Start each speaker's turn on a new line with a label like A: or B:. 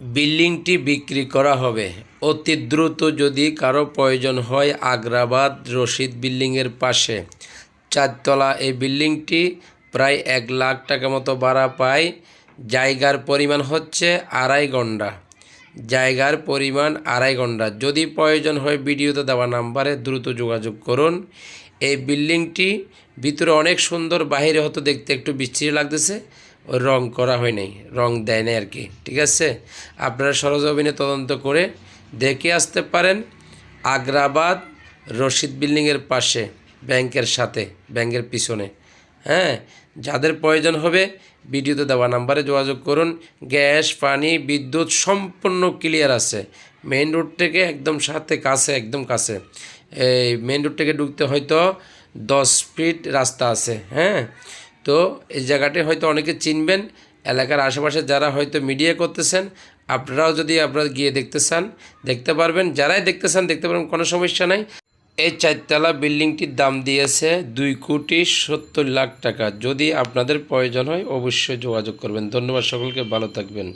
A: বিল্ডিংটি বিক্রি করা হবে। অতি দ্রুত যদি কারও প্রয়োজন হয় আগ্রাবাদ রশিদ বিল্ডিংয়ের পাশে। চারতলা এই বিল্ডিংটি প্রায় এক লাখ টাকা মতো ভাড়া পায়। জায়গার পরিমাণ হচ্ছে আড়াই ঘণ্টা। জায়গার পরিমাণ আড়াই ঘণ্টা। যদি প্রয়োজন হয় ভিডিওতে দেওয়া নাম্বারে দ্রুত যোগাযোগ করুন। এই বিল্ডিংটি ভিতরে অনেক সুন্দর বাইরে হতো দেখতে একটু বিচ্ছিরি লাগতেছে। ওই রং করা হয় নাই, রং দেয় নাই আর কি ঠিক আছে? আপনারা সরজমিনে তদন্ত করে দেখে আসতে পারেন আগ্রাবাদ রশিদ বিল্ডিংয়ের পাশে, ব্যাংকের সাথে, ব্যাংকের পিছনে হ্যাঁ? যাদের প্রয়োজন হবে, ভিডিওতে দেওয়া নাম্বারে যোগাযোগ করুন। গ্যাস, পানি, বিদ্যুৎ সম্পূর্ণ ক্লিয়ার আছে। মেইন রোড থেকে একদম সাথে কাছে, একদম কাছে। এই মেইন রোড থেকে ঢুকতে হয়তো দশ ফিট রাস্তা আছে হ্যাঁ? তো এই জায়গাটি হয়তো অনেকে চিনবেন, এলাকার আশেপাশে যারা হয়তো মিডিয়া করতেছেন, আপনারাও যদি আপনারা গিয়ে দেখতে চান, দেখতে পারবেন। যারাই দেখতে চান, দেখতে পারবেন, কোনো সমস্যা নাই। এই চারতলা বিল্ডিংটির দাম দিয়েছে দুই কোটি সত্তর লাখ টাকা। যদি আপনাদের প্রয়োজন হয়, অবশ্যই যোগাযোগ করবেন। ধন্যবাদ সকলকে, ভালো থাকবেন।